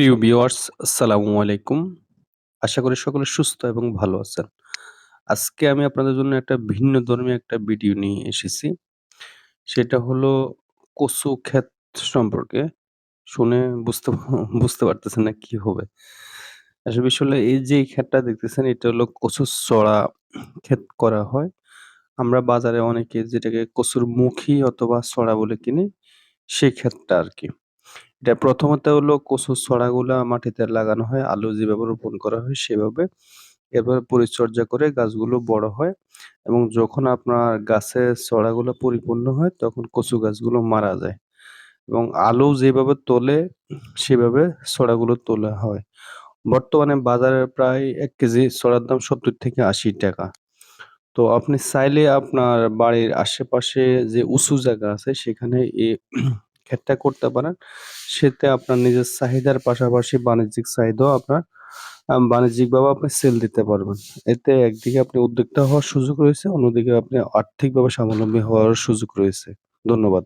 প্রিয় ভিউয়ার্স আসসালামু আলাইকুম। আশা করি সকলে সুস্থ এবং ভালো আছেন। আজকে আমি আপনাদের জন্য একটা ভিন্ন ধর্মী একটা ভিডিও নিয়ে এসেছি। সেটা হলো কচু ক্ষেত সম্পর্কে। শুনে বুঝতে বুঝতে পারতেছেন না কি হবে? আসলে বিষয় এই যে ক্ষেতটা দেখতেছেন এটা হলো কচুর চড়া ক্ষেত করা হয়। আমরা বাজারে অনেকে যেটাকে কচুর মুখী অথবা ছড়া বলে কিনি, সেই ক্ষেতটা আরকি। এটা প্রথমত হলো কচুর ছড়াগুলা মাটিতে লাগানো হয়, আলু যেভাবে রোপণ করা হয় সেভাবে। এভাবে পরিচর্যা করে গাছগুলো বড় হয় এবং যখন আপনার গাছের ছড়াগুলো পরিপূর্ণ হয় তখন কচু গাছগুলো মারা যায় এবং আলু যেভাবে তোলে সেভাবে ছড়াগুলো তোলা হয়। বর্তমানে বাজারে প্রায় এক কেজি ছড়ার দাম ৳৭০-৮০ তো আপনি চাইলে আপনার বাড়ির আশেপাশে যে উঁচু জায়গা আছে সেখানে এই ক্ষেতটা করতে পারেন। সেতে আপনার নিজের চাহিদার পাশাপাশি বাণিজ্যিক চাহিদাও আপনার বাণিজ্যিকভাবে আপনি সেল দিতে পারবেন। এতে একদিকে আপনি উদ্যোক্তা হওয়ার সুযোগ রয়েছে, অন্যদিকে আপনি আর্থিকভাবে স্বাবলম্বী হওয়ার সুযোগ রয়েছে। ধন্যবাদ।